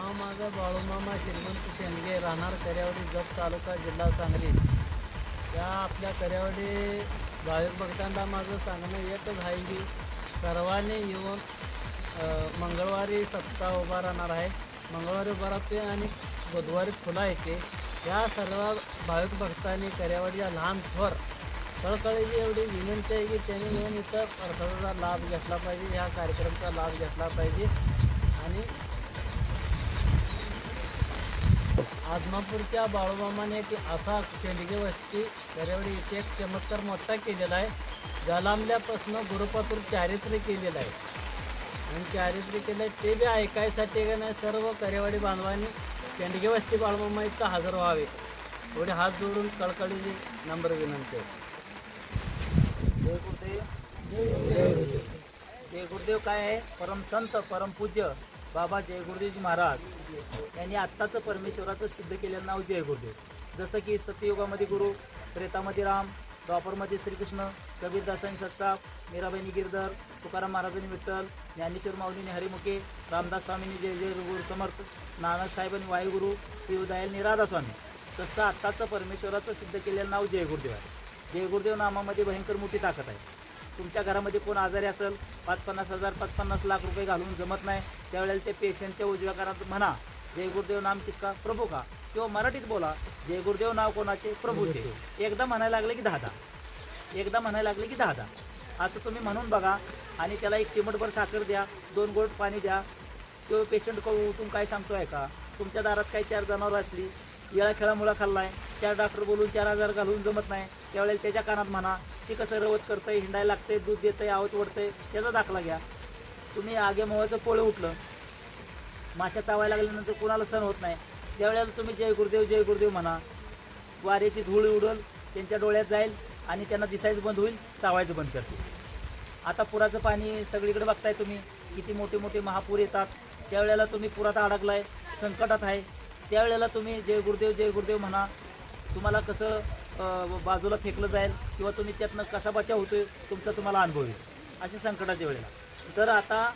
नाव माझं बाळूमामा श्रीमंत शेंडगे राहणार कर्यावडी जत तालुका जिल्हा सांगली. त्या आपल्या कर्यावडी भाविक भक्तांना माझं सांगणं येतच आहे की सर्वांनी येऊन मंगळवारी सप्ताह उभा राहणार आहे. मंगळवारी उभा राहते आणि बुधवारी खुला येते या सर्व भाविक भक्तांनी कर्यावडीच्या लहान थोर कळकळीची एवढी विनंती आहे की त्यांनी येऊन इथं प्रसादाचा लाभ घेतला पाहिजे ह्या कार्यक्रमाचा लाभ घेतला पाहिजे. आणि आदमापूरच्या बाळूमामाने की असा शेंडगे वस्ती करेवडी इथे एक चमत्कार मोठा केलेला आहे. जलांबल्यापासून गुरुपातूर चारित्र्य केलेलं आहे. आणि चारित्र्य केलं आहे ते बी ऐकायसाठी का नाही सर्व करेवाडी बांधवांनी शेंडगे वस्ती बाळूमामा इथं हजर व्हावे. एवढे हात जोडून कळकळीची नंबर विनंती आहे. जय गुरुदेव जय गुरुदेव काय आहे? परमसंत परमपूज्य. बाबा जय गुरुदेवजी महाराज यांनी आत्ताचं परमेश्वराचं सिद्ध केलेलं नाव जय गुरुदेव जसं की सत्ययुगामध्ये गुरु त्रेतामध्ये राम द्वापरमध्ये श्रीकृष्ण कबीरदासांनी सत्साप मीराबाईनी गिरधर तुकाराम महाराजांनी विठ्ठल ज्ञानेश्वर माऊलीने हरिमुखे रामदास स्वामींनी जय जय गुरु समर्थ नानक साहेबांनी वायुगुरु शिवदयालनी राधास्वामी. तसं आत्ताचं परमेश्वराचं सिद्ध केलेलं नाव जय गुरुदेव आहे. जय गुरुदेव नामामध्ये भयंकर मोठी ताकद आहे. तुमच्या घरामध्ये कोण आजारी असेल पाच पन्नास हजार पाच पन्नास लाख रुपये घालून जमत नाही त्यावेळेला ते पेशंटच्या उजव्या घरात म्हणा जय गुरुदेव नाम किसका प्रभू का? किंवा मराठीत बोला जय गुरुदेव नाव कोणाचे? प्रभूचे. एकदा म्हणायला लागले की दहा दहा एकदा म्हणायला लागले की दहा दहा असं तुम्ही म्हणून बघा आणि त्याला एक चिमटभर साखर द्या दोन गोट पाणी द्या. तो पेशंट उठून काय सांगतो आहे का? तुमच्या दारात काही चार जनावरं असली येळा खेळामुळा खाल्लाय. चार डॉक्टर बोलून चार हजार घालून जमत नाही. त्यावेळेला त्याच्या कानात म्हणा ती कसं रवत करतंय हिंडायला लागतंय दूध देतंय आवत ओढतंय त्याचा दाखला घ्या. तुम्ही आगे मोहाचं पोळं उठलं. माश्या चावायला लागल्यानंतर कुणाला सण होत नाही. त्यावेळेला तुम्ही जय गुरुदेव जय गुरुदेव म्हणा. वाऱ्याची धूळ उडल त्यांच्या डोळ्यात जाईल आणि त्यांना दिसायचं बंद होईल चावायचं बंद करतील. आता पुराचं पाणी सगळीकडे बघताय तुम्ही. किती मोठे मोठे महापूर येतात. त्यावेळेला तुम्ही पुरात अडकलाय संकटात आहे. त्यावेळेला तुम्ही जय गुरुदेव जय गुरुदेव म्हणा तुम्हाला कसं बाजूला फेकलं जाईल किंवा तुम्ही त्यातनं कसा बचाव होतोय तुमचा तुम्हाला अनुभव येईल. अशा संकटाच्या वेळेला. तर आता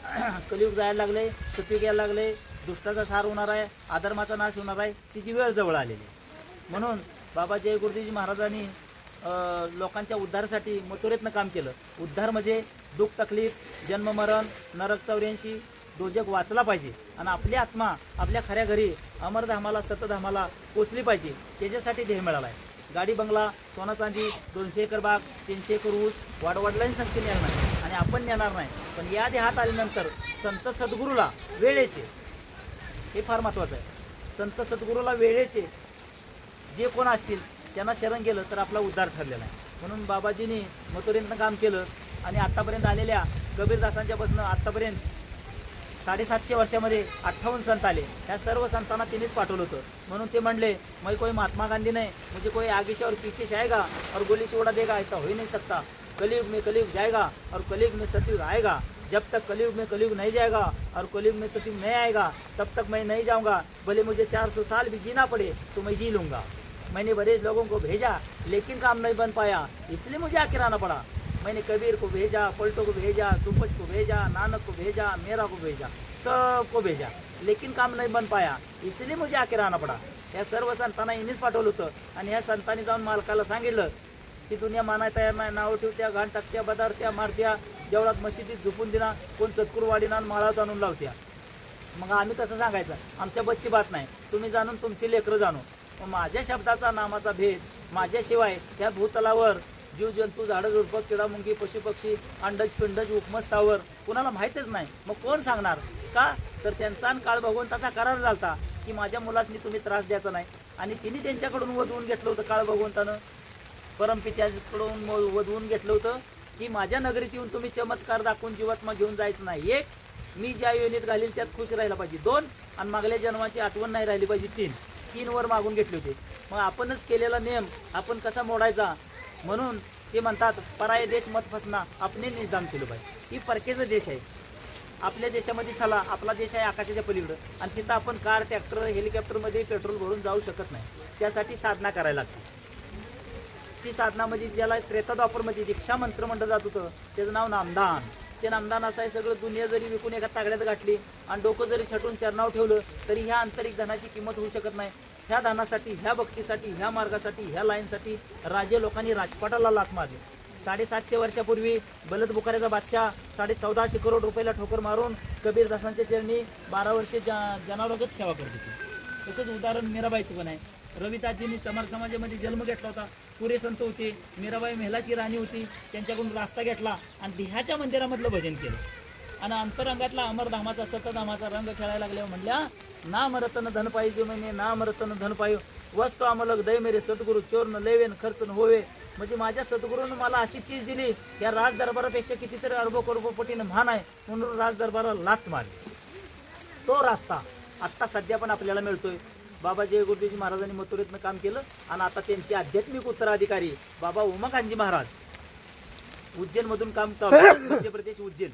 कलियुग जायला लागले सतयुग यायला लागले दुष्टाचा सार होणार आहे आधर्माचा नाश होणार आहे तिची वेळ जवळ आलेली आहे. म्हणून बाबा जय गुरुदेवजी महाराजांनी लोकांच्या उद्धारासाठी मथुरेतनं काम केलं. उद्धार म्हणजे दुःख तकलीफ जन्ममरण नरक चौऱ्याऐंशी दोजक वाचला पाहिजे आणि आपली आत्मा आपल्या खऱ्या घरी अमरधामाला सतधामाला पोचली पाहिजे त्याच्यासाठी ध्येय मिळाला आहे गाडी बंगला सोना चांदी दोनशे एकर बाग तीनशे एकर ऊस वाडवडिलांनी संख्येने येणार नाही. आणि आपण नेणार नाही. पण या देहात आल्यानंतर संत सद्गुरूला वेळेचे हे फार महत्त्वाचं आहे. संत सद्गुरूला वेळेचे जे कोण असतील त्यांना शरण गेलं तर आपला उद्धार ठरलेला आहे. म्हणून बाबाजींनी मथुरेतनं काम केलं आणि आत्तापर्यंत आलेल्या कबीरदासांच्यापासून आत्तापर्यंत साडेसातशे वर्षामध्ये अठ्ठावन्न संत आले. ह्या सर्व संतांना तिनेच पाठवलं होतं. म्हणून ते म्हणले मैं कोई महात्मा गांधी नहीं. मुझे कोई आगे से और पीछे से आएगा और गोली से उड़ा देगा ऐसा हो ही नहीं सकता. कलयुग में कलयुग जाएगा और कलयुग में सतयुग आएगा. जब तक कलयुग में कलयुग नहीं जाएगा और कलयुग में सतयुग नहीं आएगा तब तक मैं नहीं जाऊंगा. भले मुझे 400 साल भी जीना पड़े तो मैं जी लूंगा. मैंने बड़े लोगों को भेजा लेकिन काम नहीं बन पाया. इसलिए मुझे आखिर आना पड़ा. मैंने कबीर को भेजा पलटो को भेजा सुपच को भेजा नानक को भेजा मेरा को भेजा सबको भेजा। लेकिन काम नाही बन पाया इसलिए मुझे आखिर आणा पड़ा। या सर्व संतांना हिनीच पाठवलं होतं. आणि ह्या संतांनी जाऊन मालकाला सांगितलं की दुनिया मानाय तयार नाही नावं ठेवत्या घाण टाकत्या बदारत्या मारत्या देवळात मशिदीत झोपून दिना कोण चतकुरवाडीना आणि माळात आणून लावत्या. मग आम्ही कसं सांगायचं आमच्या बच्ची बात नाही तुम्ही जाणून तुमची लेकरं जाणून मग माझ्या शब्दाचा नामाचा भेद माझ्याशिवाय त्या भूतलावर जीवजंतू झाडं झुडपं किडामुंगी पशुपक्षी अंडज पिंडज उपमस्तावर कुणाला माहीतच नाही. मग कोण सांगणार? का? तर त्यांचा आणि काळ भगवंताचा करार झाला की माझ्या मुलासनी तुम्ही त्रास द्यायचा नाही. आणि तिने त्यांच्याकडून वधवून घेतलं होतं काळ भगवंतानं परमपित्याकडून म- वधवून घेतलं होतं की माझ्या नगरीत येऊन तुम्ही चमत्कार दाखवून जीवात्मा घेऊन जायचं नाही. एक मी ज्या योनीत घालील त्यात खुश राहिला पाहिजे. दोन आणि मागल्या जन्माची आठवण नाही राहिली पाहिजे. तीन तीनवर मागून घेतली होती. मग आपणच केलेला नियम आपण कसा मोडायचा? म्हणून ते म्हणतात पराय देश मत फसना आपले निदान केलं पाहिजे. ही परकेचा देश आहे. आपल्या देशामध्ये चला आपला देश आहे आकाशाच्या पलीकडं. आणि तिथं आपण कार ट्रॅक्टर हेलिकॉप्टरमध्ये पेट्रोल भरून जाऊ शकत नाही. त्यासाठी साधना करायला लागते. ती साधनामध्ये ज्याला त्रेता द्वापरमध्ये दीक्षा मंत्र जात होतं त्याचं नाव नामदान. ते नामदान असं आहे सगळं दुनिया जरी विकून एका तागड्यात गाठली आणि डोकं जरी छटून चरणाव ठेवलं तरी ह्या आंतरिक धनाची किंमत होऊ शकत नाही. ह्या धनासाठी ह्या भक्तीसाठी ह्या मार्गासाठी ह्या लाईनसाठी राजे लोकांनी राजपाटाला लाथ मारली. साडेसातशे वर्षापूर्वी बलद बुखाऱ्याचा बादशाह साडे चौदाशे करोड रुपयाला ठोकर मारून कबीरदासांच्या चरणी बारा वर्षे जा जनावरगत सेवा करत होती. तसंच उदाहरण मीराबाईचं पण आहे. रविताजींनी चमार समाजामध्ये जन्म घेतला होता. पुरे संत होते. मीराबाई मेहलाची राणी होती. त्यांच्याकडून रास्ता घेतला आणि देहाच्या मंदिरामधलं भजन केलं. आणि अंतरंगातला अमरधामाचा सतधामाचा रंग खेळायला लागल्यावर म्हणल्या नाम रतन धन पाहिजे म्हणे नाम रतन धन पाहिजे वस्तू आम्हाला दय मेरे सद्गुरू चोर न लेवेन खर्च न होवे. म्हणजे माझ्या सद्गुरूनं मला अशी चीज दिली या राज दरबारापेक्षा कितीतरी अरबो करोडपटीनं महान आहे. म्हणून राज दरबाराला लाथ मारली. तो रास्ता आत्ता सध्या पण आपल्याला मिळतोय. बाबा जय गुरुदेवजी महाराजांनी मथुरेतनं काम केलं आणि आता त्यांचे आध्यात्मिक उत्तराधिकारी बाबा उमाकांजी महाराज. उज्जैनमधून काम चालू. मध्य प्रदेश उज्जैन.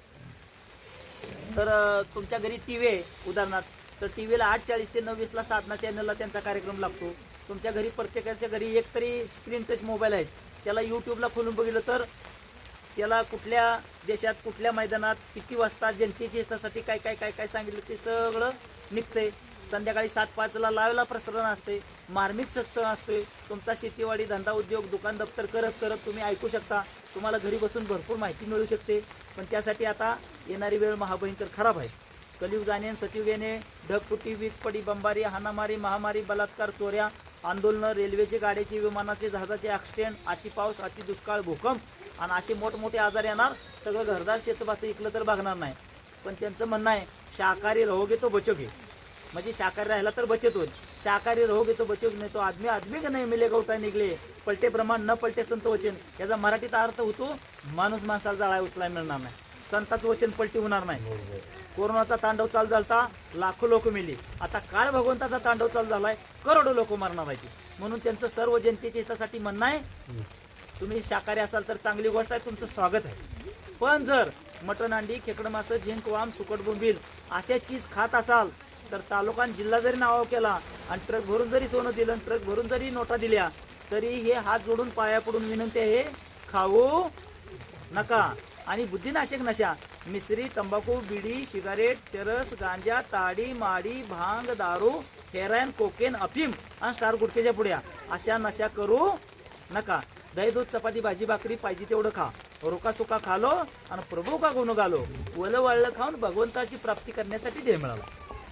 तर तुमच्या घरी टी व्ही आहे उदाहरणार्थ. तर टी व्हीला आठ चाळीस ते नव्वीसला साधना चॅनलला त्यांचा कार्यक्रम लागतो. तुमच्या घरी प्रत्येकाच्या घरी एक तरी स्क्रीन टच मोबाईल आहेत. त्याला यूट्यूबला खोलून बघितलं तर त्याला कुठल्या देशात कुठल्या मैदानात किती वाजता जनतेच्या हितासाठी काय काय काय काय सांगितलं ते सगळं निघतंय. संध्याकाळी सात पाचला लावेला प्रसारण असते मार्मिक सत्संग असते तुमचा शेतीवाडी धंदा उद्योग दुकान दप्तर करत करत तुम्ही ऐकू शकता. तुम्हाला घरी बसून भरपूर माहिती मिळू शकते. पण त्यासाठी आता येणारी वेळ महाभयंकर खराब आहे. कलियुग जाणे सचिव येणे ढगपुटी वीजपडी बंबारी हानामारी महामारी बलात्कार चोऱ्या आंदोलनं रेल्वेचे गाड्याचे विमानाचे जहाजाचे ॲक्सिडेंट अतिपाऊस अतिदुष्काळ अति दुष्काळ भूकंप आणि असे मोठमोठे आजार येणार. सगळं घरदार शेतभात इकलं तर भागणार नाही. पण त्यांचं म्हणणं आहे शाकाहारी रहोगे तो बचोगे. म्हणजे शाकाहारी राहिला तर बचत होईल शाकाहारी रहोगे तो बचोगे नाही तो आदमी आदमी का नाही? मिलेगा उठा निघले. पलटे प्रमाण न पलटे संत वचन. याचा मराठीत अर्थ होतो माणूस माणसाला जाळा उचलाय मिळणार नाही. संताचं वचन पलटी होणार नाही. कोरोनाचा तांडव चालू झालता लाखो लोक मेली. आता काळ भगवंताचा तांडव चालू झालाय करोडो लोक मरणार आहेत. म्हणून त्यांचं सर्व जनतेच्या हितासाठी म्हणणं आहे तुम्ही शाकाहारी असाल तर चांगली गोष्ट आहे तुमचं स्वागत आहे. पण जर मटण अंडी खेकडं मासं झिंक वाम सुकट बोंबील अशा चीज खात असाल तर तालुका आणि जिल्हा जरी नाव केला आणि ट्रक भरून जरी सोनं दिलं आणि ट्रक भरून जरी नोटा दिल्या तरी हे हात जोडून पाया पडून विनंती आहे खाऊ नका. आणि बुद्धिनाशक नशा मिसरी तंबाखू बिडी सिगारेट चरस गांजा ताडी माडी भांग दारू हेरॅन कोकेन अफीम आणि स्टार गुटकेच्या पुड्या. अशा नशा करू नका. दही दूध चपाती भाजी भाकरी पाहिजे तेवढं खा. रोका सुका खालो आणि प्रभू का गुण गालो. वलं वाळलं खाऊन भगवंताची प्राप्ती करण्यासाठी देह मिळाला.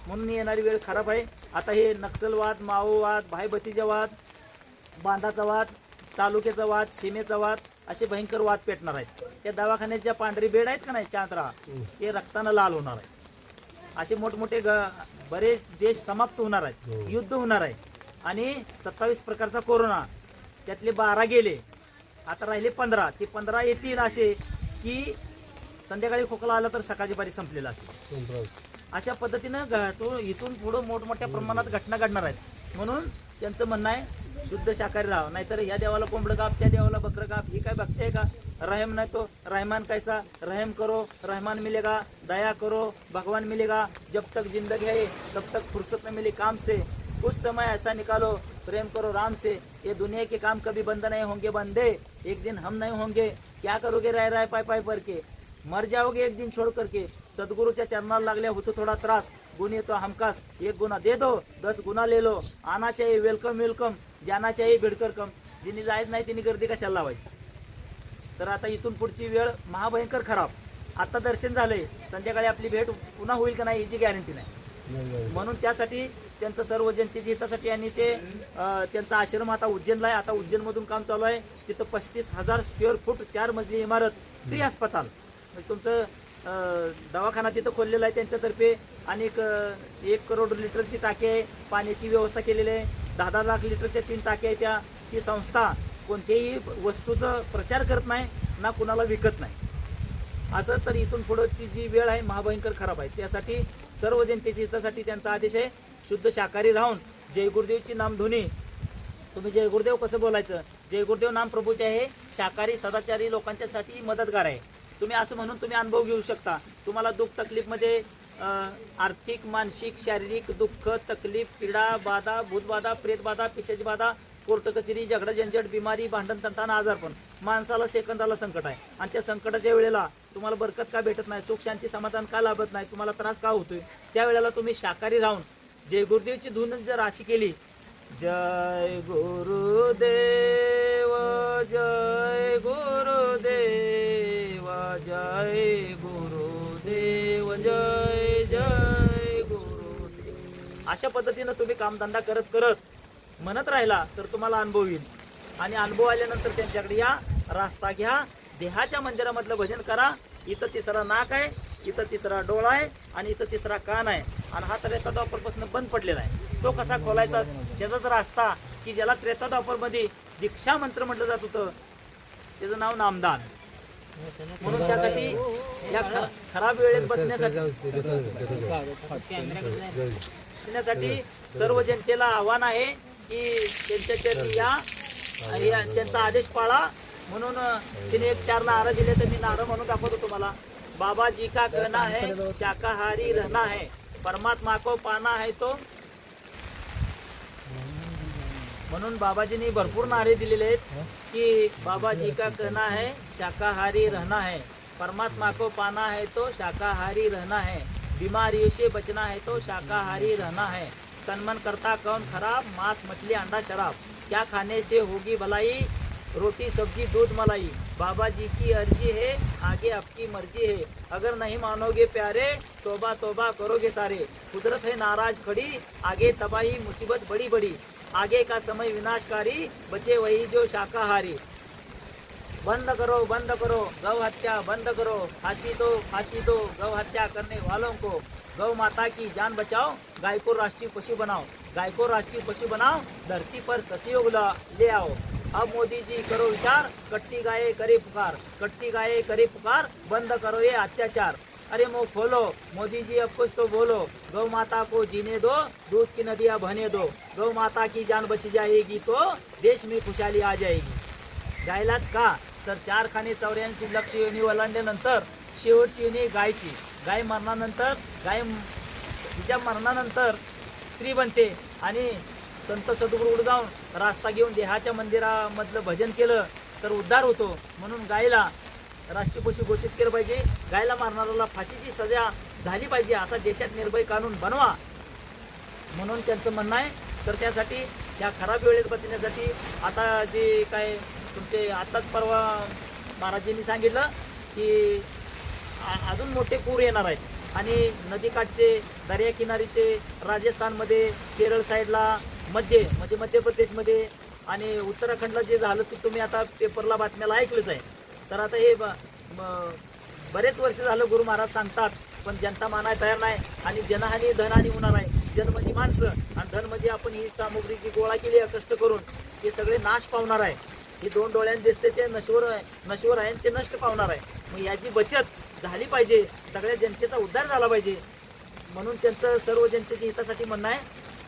म्हणून येणारी वेळ खराब आहे. आता हे नक्षलवाद माओवाद भाईबतीचा वाद बांधाचा वाद तालुक्याचा वाद सीमेचा वाद असे भयंकर वाद पेटणार आहेत. त्या दवाखान्यात ज्या पांढरी बेड आहेत का नाही चांत्रा ते रक्तानं लाल होणार आहे. असे मोठमोठे ग बरेच देश समाप्त होणार आहेत. युद्ध होणार आहे. आणि सत्तावीस प्रकारचा कोरोना. त्यातले बारा गेले. आता राहिले पंधरा. ते पंधरा येतील असे की संध्याकाळी खोकला आला तर सकाळची पारी संपलेला असेल. अशा पद्धतीनं तो इथून पुढं मोठमोठ्या प्रमाणात घटना घडणार आहेत. म्हणून त्यांचं म्हणणं आहे शुद्ध शाकाहारी राहा नाहीतर या देवाला कोंबडं काप त्या देवाला बकरं काप ही काय बघते का? रहम नाही तो. रहमान कैसा? रहम करो. रहमान मिलेगा दया करो. भगवान मिलेगा. जब तक जिंदगी है तब तक फुर्सत न मिली काम से. कुछ समय ऐसा निकालो प्रेम करो राम से. ये दुनिया के काम कभी बंद नहीं होंगे बंदे. एक दिन हम नहीं होंगे. क्या करोगे? रह रहे है पाय पाय पर के मर जाओगे एक दिन छोड़ करके. सद्गुरूच्या चरणाला लागल्या होतो थोडा त्रास. गुण येतो हमकास एक गुना दे दो दस गुना ले लो. वेलकम वेलकम जाना भिडकर कम. जिने जायच नाही तिने गर्दी कशाला लावायची? तर आता इथून पुढची वेळ महाभयंकर खराब. आता दर्शन झालंय. संध्याकाळी आपली भेट पुन्हा होईल का नाही याची गॅरंटी नाही. म्हणून त्यासाठी त्यांचं सर्व जनतेच्या हितासाठी आणि ते त्यांचा आश्रम आता उज्जैनला आहे. आता उज्जैनमधून काम चालू आहे. तिथं पस्तीस हजार स्क्वेअर फूट चार मजली इमारत त्रि अस्पताल. म्हणजे तुमचं दवाखाना तिथं खोललेला आहे त्यांच्यातर्फे. आणि एक करोड लिटरची टाकी आहे. पाण्याची व्यवस्था केलेली आहे. दहा दहा लाख लिटरच्या तीन टाक्या आहेत त्या. ती संस्था कोणत्याही वस्तूचं प्रचार करत नाही ना कुणाला विकत नाही. असं तर इथून पुढची जी वेळ आहे महाभयंकर खराब आहे. त्यासाठी सर्व जनतेच्या हितासाठी त्यांचा आदेश आहे. शुद्ध शाकाहारी राहून जय गुरुदेवची नामधुनी. तुम्ही जय गुरुदेव कसं बोलायचं? जय गुरुदेव नाम प्रभूचे आहे. शाकाहारी सदाचारी लोकांच्यासाठी मदतगार आहे. तुम्ही असं म्हणून तुम्ही अनुभव घेऊ शकता. तुम्हाला दुःख तकलीफमध्ये आर्थिक मानसिक शारीरिक दुःख तकलीफ पीडा बाधा भूतबाधा प्रेतबाधा पिशाची बाधा कोर्ट कचेरी झगडा झंझट बिमारी भांडण तंटाणा आजारपण माणसाला सेकंदाला संकट आहे. आणि त्या संकटाच्या वेळेला तुम्हाला बरकत का भेटत नाही सुख शांती समाधान का लाभत नाही तुम्हाला त्रास का होतोय? त्यावेळेला तुम्ही शाकाहारी राहून जय गुरुदेवची धून जर अशी केली जय गुरुदेव जय गुरुदेव. जय गुरुदेव जय जय गुरुदेव. अशा पद्धतीनं तुम्ही कामधंदा करत करत म्हणत राहिला तर तुम्हाला अनुभव येईल. आणि अनुभव आल्यानंतर त्यांच्याकडे या रास्ता घ्या देहाच्या मंदिरामधलं भजन करा. इथं तिसरा नाक आहे इथं तिसरा डोळा आहे आणि इथं तिसरा कान आहे. आणि हा त्रेता द्वापरपासून बंद पडलेला आहे. तो कसा खोलायचा त्याचाच रास्ता की ज्याला त्रेता द्वापरमध्ये दीक्षा मंत्र म्हटलं जात होतं. त्याचं नाव नामदान. म्हणून त्यासाठी या खरा- खराब वेळेत बचण्यासाठी सर्व जनतेला आव्हान आहे की त्यांच्या चरणी या आणि या- त्यांचा आदेश पाळा. म्हणून तिने एक चार नारं दिले तर मी नारं म्हणून दाखवतो तुम्हाला. बाबा जी का कहना है शाकाहारी रहना है. परमात्मा को पाना है तो. म्हणून बाबाजींनी भरपूर नारे दिलेले आहेत की बाबा जी का कहना है शाकाहारी रहना है। परमात्मा को पाना है तो शाकाहारी रहना है। बीमारियों से बचना है तो शाकाहारी रहना है। तन मन करता कौन खराब? मांस, मछली, अंडा, शराब। क्या खाने से होगी भलाई? रोटी, सब्ज़ी, दूध, मलाई। बाबा जी की अर्जी है, आगे आपकी मर्ज़ी है। अगर नहीं मानोगे प्यारे, तोबा तोबा करोगे सारे। कुदरत है नाराज़ खड़ी, आगे तबाही, मुसीबत बड़ी बड़ी आगे का समय विनाशकारी, बचे वही जो शाकाहारी। बंद करो बंद करो गौ हत्या बंद करो। फांसी दो फांसी दो गौ हत्या करने वालों को। गौ माता की जान बचाओ गाय को राष्ट्रीय पशु बनाओ। गाय को राष्ट्रीय पशु बनाओ धरती पर सतयोग ला ले आओ। अब मोदी जी करो विचार कट्टी गाये करे पुकार। कट्टी गाये करे पुकार बंद करो ये अत्याचार। अरे मुंह खोलो मोदी जी अब कुछ तो बोलो। गौ माता को जीने दो दूध की नदियां बहने दो। गौ माता की जान बच जाएगी तो देश में खुशहाली आ जाएगी। गायलाच का तर चार खाने चौऱ्याऐंशी लक्ष योनी ओलांडल्यानंतर शेवटची योनी गायची. गाय मरणानंतर गाय तिच्या मरणानंतर स्त्री बनते आणि संत सद्गुरू जाऊन रास्ता घेऊन देहाच्या मंदिरामधलं भजन केलं तर उद्धार होतो. म्हणून गायला राष्ट्रीय पशु घोषित केलं पाहिजे. गायला मारणाऱ्याला फाशीची सजा झाली पाहिजे असा देशात निर्भय कानून बनवा. म्हणून त्यांचं म्हणणं आहे. तर त्यासाठी या खराब वेळेत बचण्यासाठी आता जे काय तुमचे आत्ताच परवा महाराजांनी सांगितलं की अजून मोठे पूर येणार आहेत. आणि नदीकाठचे दर्याकिनारीचे राजस्थानमध्ये केरळ साईडला मध्य म्हणजे मध्य प्रदेशमध्ये आणि उत्तराखंडला जे झालं ते तुम्ही आता पेपरला बातम्याला ऐकलंच आहे. तर आता हे ब- बरेच वर्ष झालं गुरु महाराज सांगतात पण जनता मानाय तयार नाही आणि जनहानी धनहानी होणार आहे. जन म्हणजे माणसं आणि धन म्हणजे आपण ही सामुग्री जी गोळा केली आहे कष्ट करून हे सगळे नाश पावणार आहे. ही दोन डोळ्यांनी दिसते ते नश्वर आहे नश्वर आहे आणि ते नष्ट पावणार आहे. मग याची बचत झाली पाहिजे. सगळ्या जनतेचा उद्धार झाला पाहिजे. म्हणून त्यांचं सर्व जनतेच्या हितासाठी म्हणणं आहे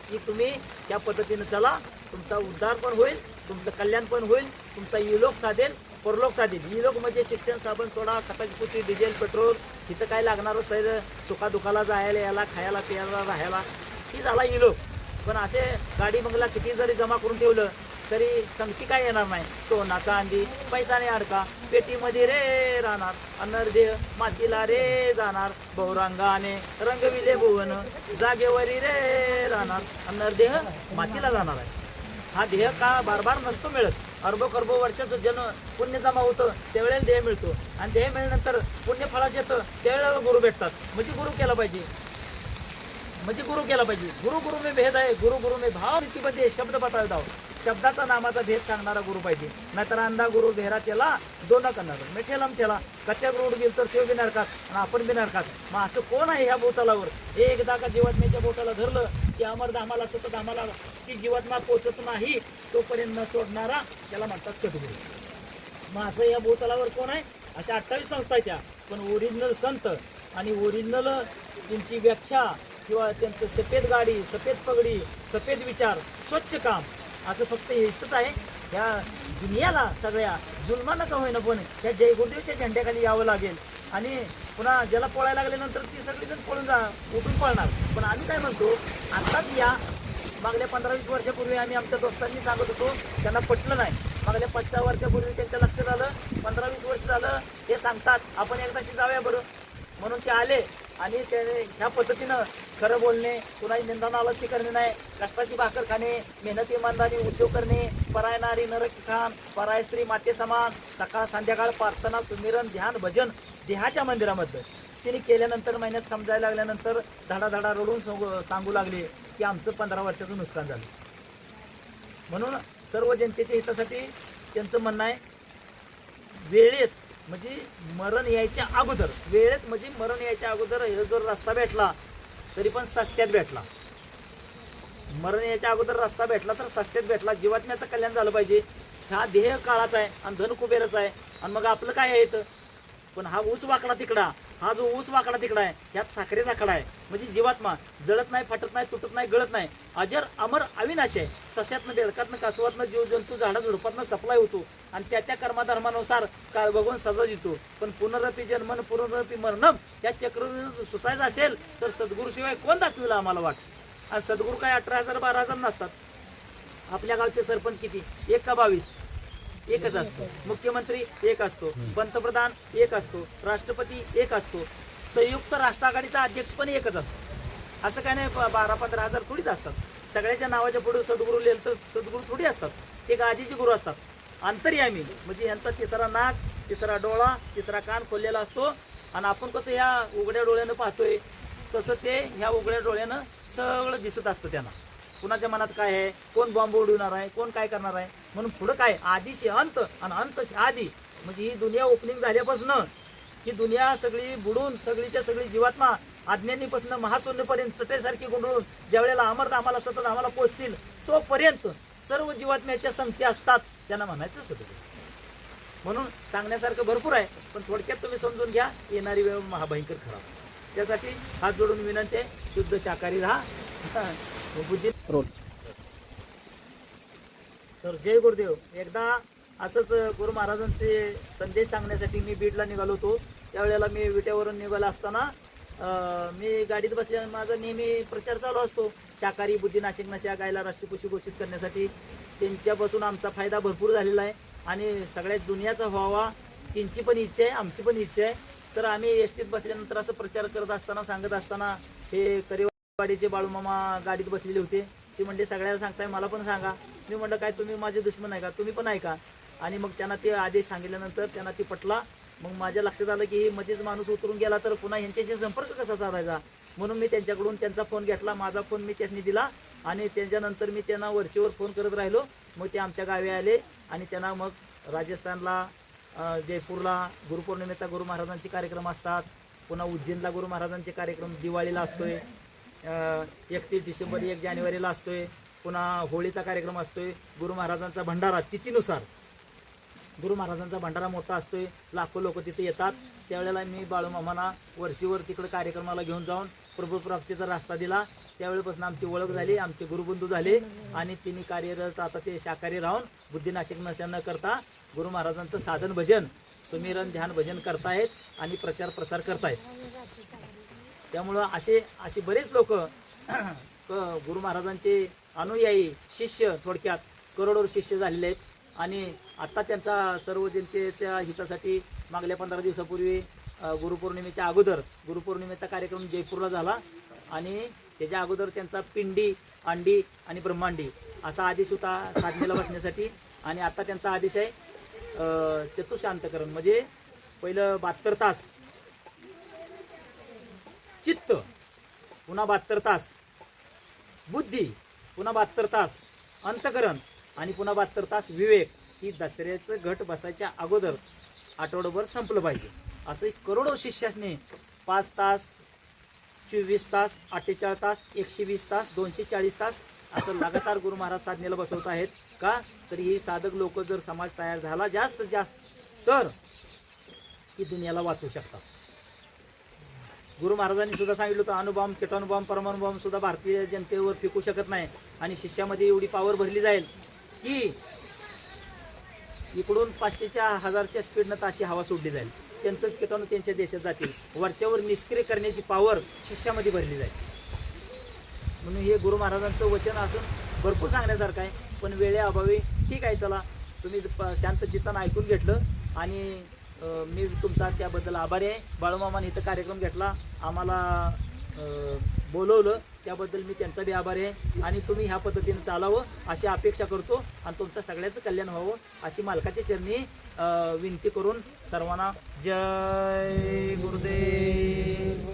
की तुम्ही त्या पद्धतीनं चला. तुमचा उद्धार पण होईल तुमचं कल्याण पण होईल तुमचा युलोक साधेल परलोक साधेल. युलोक म्हणजे शिक्षण साबण सोडा खताची पुती डिझेल पेट्रोल इथं काय लागणारं सैर सुखादुखाला जायला याला खायला प्यायला राहायला. ही झाला युलोक पण असे गाडी बंगला किती जरी जमा करून ठेवलं तरी संगती काय येणार नाही. सोना चांदी पैसा नाही अडका पेटीमध्ये रे राहणार. अनर देह मातीला रे जाणार. बहुरंगाने रंगविले भुवन जागेवरी रे राहणार. अनर देह मातीला जाणार आहे. हा देह का बार बार नसतो मिळत. अर्बो कर्बो वर्षाचं जन पुण्य जमा होतं त्यावेळेला देह मिळतो. आणि देह मिळाल्यानंतर पुण्य फळाचे येतं त्यावेळेला गुरु भेटतात. म्हणजे गुरु केला पाहिजे. म्हणजे गुरु केला पाहिजे. गुरु गुरु में भेद आहे. गुरु गुरु में भाव रीतीमध्ये शब्द पटायला दाव शब्दाचा नामाचा भेद सांगणारा गुरु पाहिजे. नाहीतर अंधा गुरु भेरा त्याला दोन करणार. ठेलम त्याला कच्च्या रोड गेल तर तो बी नरकात आणि आपण बी नरकात. मग असं कोण आहे ह्या बोटालावर एकदा का जीवात्म्याच्या बोटाला धरलं की अमर धामाला सतत आम्हाला की जीवात्मा पोचत नाही तोपर्यंत न सोडणारा त्याला म्हणतात सद्गुरू. मग असं या भूतलावर कोण आहे? अशा अठ्ठावीस संस्था आहेत त्या. पण ओरिजिनल संत आणि ओरिजिनल त्यांची व्याख्या किंवा त्यांचं सफेद गाडी सफेद पगडी सफेद विचार स्वच्छ काम असं फक्त इथंच आहे. ह्या दुनियाला सगळ्या जुलमानं का होईना पण ह्या जयगुरुदेवच्या झेंड्याखाली यावं लागेल. आणि पुन्हा ज्याला पळायला लागल्यानंतर ती सगळीजण पळून जा उठून पळणार. पण आम्ही काय म्हणतो आत्ताच या. मागल्या पंधरा वीस वर्षापूर्वी आम्ही आमच्या दोस्तांनी सांगत होतो त्यांना पटलं नाही. मागल्या पाच सहा वर्षापूर्वी त्यांच्या लक्षात आलं पंधरा वीस वर्ष झालं हे सांगतात आपण एकदाशी जाऊया बरं. म्हणून ते आले. आणि त्याने ह्या पद्धतीनं खरं बोलणे कुणाची निंदा नालस्ती करणे नाही. कष्टाची भाकर खाणे मेहनत इमानदारी उद्योग करणे पराय नारी नरक खान पराय स्त्री माते समान सकाळ संध्याकाळ प्रार्थना सुमिरन ध्यान भजन देहाच्या मंदिरामध्ये तिने केल्यानंतर महिन्यात समजायला लागल्यानंतर धडाधडा रडून सांगू- सांगू लागले की आमचं पंधरा वर्षाचं नुकसान झालं. म्हणून सर्व जनतेच्या हितासाठी त्यांचं म्हणणं आहे वेळेत म्हणजे मरण यायच्या अगोदर वेळेत म्हणजे मरण यायच्या अगोदर हे जर रस्ता भेटला तरी पण सस्त्यात भेटला. मरण यायच्या अगोदर रस्ता भेटला तर सस्त्यात भेटला. जीवात्म्याचं कल्याण झालं पाहिजे. हा देह काळाचा आहे आणि धन कुबेराचा आहे. आणि मग आपलं काय येतं पण हा ऊस वाकडा तिकडा. हा जो ऊस वाकडा तिकडा आहे ह्यात साखरेचा खडा आहे. म्हणजे जीवात्मा जळत नाही फाटत नाही तुटत नाही गळत नाही. अजर अमर अविनाश आहे. सस्यातनं बेडकातनं कासवातनं जीवजंतू झाडा झुडपातनं सप्लाय होतो. आणि त्या त्या कर्मधर्मानुसार काळ बघून सजा देतो पण पुनरपी जन्मन पुनरपी मरणम या चक्र सुटायचं असेल तर सद्गुरूशिवाय कोण दाखविलं आम्हाला वाट? आणि सद्गुरू काय अठरा हजार बारा हजार नसतात? आपल्या गावचे सरपंच किती? एक का बावीस? एकच असतो. मुख्यमंत्री एक असतो. पंतप्रधान एक असतो. राष्ट्रपती एक असतो. संयुक्त राष्ट्र आघाडीचा अध्यक्ष पण एकच असतो. असं काय नाही बारा पंधरा हजार थोडीच असतात. सगळ्याच्या नावाच्या पुढे सद्गुरू लिहिलं तर सद्गुरू थोडी असतात. ते गादीचे गुरु असतात. अंतर्यामी म्हणजे यांचा तिसरा नाक तिसरा डोळा तिसरा कान खोललेला असतो. आणि आपण कसं ह्या उघड्या डोळ्यानं पाहतोय तसं ते ह्या उघड्या डोळ्यानं सगळं दिसत असतं त्यांना. कुणाच्या मनात काय आहे? कोण बॉम्ब उडवणार आहे? कोण काय करणार आहे? म्हणून पुढं काय? आधीशी अंत आणि अंतशी आधी. म्हणजे ही दुनिया ओपनिंग झाल्यापासून ही दुनिया सगळी बुडून सगळीच्या सगळी जीवात्मा अज्ञानीपासून महाशून्यपर्यंत चटेसारखी गुंडळून ज्या वेळेला अमर आम्हाला सतत आम्हाला पोचतील तोपर्यंत सर्व जीवात्म्याच्या संख्या असतात त्यांना म्हणायचं सतत म्हणून सांगण्यासारखं भरपूर आहे पण थोडक्यात तुम्ही समजून घ्या येणारी वेळ महाभयंकर खराब. त्यासाठी हात जोडून विनंती आहे शुद्ध शाकाहारी राहा. हो, बुद्धी तर जय गुरुदेव. एकदा असंच गुरु महाराजांचे संदेश सांगण्यासाठी मी बीडला निघालो होतो. त्यावेळेला मी विट्यावरून निघाला असताना मी गाडीत बसल्याने माझा नेहमी प्रचार चालू असतो. शाकाहारी बुद्धिनाशिक नशा गायला राष्ट्रपती घोषित करण्यासाठी. त्यांच्यापासून आमचा फायदा भरपूर झालेला आहे. आणि सगळ्यात दुनियाचा व्हावा त्यांची पण इच्छा आहे आमची पण इच्छा आहे. तर आम्ही एस टीत बसल्यानंतर असं प्रचार करत असताना सांगत असताना हे करीव करेवाडीचे बाळूमामा गाडीत बसलेले होते ते म्हणले सगळ्यांना सांगताय मला पण सांगा. मी म्हणलं काय तुम्ही माझे दुश्मन आहे का? तुम्ही पण आहे का आणि मग त्यांना ते आदेश सांगितल्यानंतर त्यांना ते पटला. मग माझ्या लक्षात आलं की मध्येच माणूस उतरून गेला तर पुन्हा यांच्याशी संपर्क कसा साधायचा? म्हणून मी त्यांच्याकडून त्यांचा फोन घेतला माझा फोन मी त्यांनी दिला आणि त्याच्यानंतर मी त्यांना वरचेवर फोन करत राहिलो. मग ते आमच्या गावी आले आणि त्यांना मग राजस्थानला जयपूरला गुरुपौर्णिमेचा गुरु महाराजांचे कार्यक्रम असतात. पुन्हा उज्जैनला गुरु महाराजांचे कार्यक्रम दिवाळीला असतोय. एकतीस डिसेंबर एक जानेवारीला असतोय. पुन्हा होळीचा कार्यक्रम असतोय. गुरु महाराजांचा भंडारा तिथीनुसार. गुरु महाराजांचा भंडारा मोठा असतोय. लाखो लोक तिथे येतात. त्यावेळेला मी बाळूमामांना वरचीवर तिकडे कार्यक्रमाला घेऊन जाऊन प्रभूप्राप्तीचा रस्ता दिला. त्यावेळेपासून आमची ओळख झाली आमचे गुरुबंधू झाले आणि तिने कार्यरत आता ते शाकाहारी राहून बुद्धिनाशिक नशा न करता गुरु महाराजांचं साधन भजन सुमिरन ध्यान भजन करतायत आणि प्रचार प्रसार करतायत. त्यामुळं असे असे बरेच लोक गुरु महाराजांचे अनुयायी शिष्य थोडक्यात करोडो शिष्य झालेले आहेत. आणि आत्ता त्यांचा सर्व जनतेच्या हितासाठी मागल्या पंधरा दिवसापूर्वी गुरुपौर्णिमेच्या अगोदर गुरुपौर्णिमेचा कार्यक्रम जयपूरला झाला. आणि त्याच्या अगोदर त्यांचा पिंडी अंडी आणि ब्रह्मांडी असा आदेश होता साधनेला बसण्यासाठी. आणि आत्ता त्यांचा आदेश आहे चतुशांतकरण. म्हणजे पहिलं बहात्तर तास चित्त पुन्हा बहात्तर तास. बुद्धी पुन्हा बहात्तर तास. अंतकरण आणि पुन्हा बहात्तर तास विवेक ही दसऱ्याचं घट बसायच्या अगोदर आठवडाभर संपलं पाहिजे. असं करोडो शिष्याने पाच तास चोवीस तास अठ्ठेचाळीस तास एकशे वीस तास दोनशे चाळीस तास असं लगातार गुरु महाराज साधनेला बसवत आहेत. का? तर ही साधक लोक जर समाज तयार झाला जास्त जास्त तर ही दुनियाला वाचवू शकतात. गुरु महाराजांनी सुद्धा सांगितलं होतं अणुबॉम्ब किटाणुबॉम्ब परमाणुबॉम्ब सुद्धा भारतीय जनतेवर फेकू शकत नाही आणि शिष्यामध्ये एवढी पावर भरली जाईल की इकडून पाचशेच्या हजारच्या स्पीडनं ताशी हवा सोडली जाईल. त्यांचंच किटाणू त्यांच्या देशात जातील. वरच्यावर निष्क्रिय करण्याची पावर शिष्यामध्ये भरली जाईल. म्हणून हे गुरु महाराजांचं वचन असून भरपूर सांगण्यासारखं आहे पण वेळेअभावी ठीक आहे चला. तुम्ही प- शांत चित्तानं ऐकून घेतलं आणि मी तुमचा त्याबद्दल आभारी आहे. बाळूमामाने इथं कार्यक्रम घेतला. आम्हाला बोलवलं. त्याबद्दल मी त्यांचा बी आभारी आहे. आणि तुम्ही ह्या पद्धतीने चालावं अशी अपेक्षा करतो. आणि तुमचं सगळ्याचं कल्याण व्हावं अशी मालकाच्या चरणी विनंती करून सर्वांना जय गुरुदेव.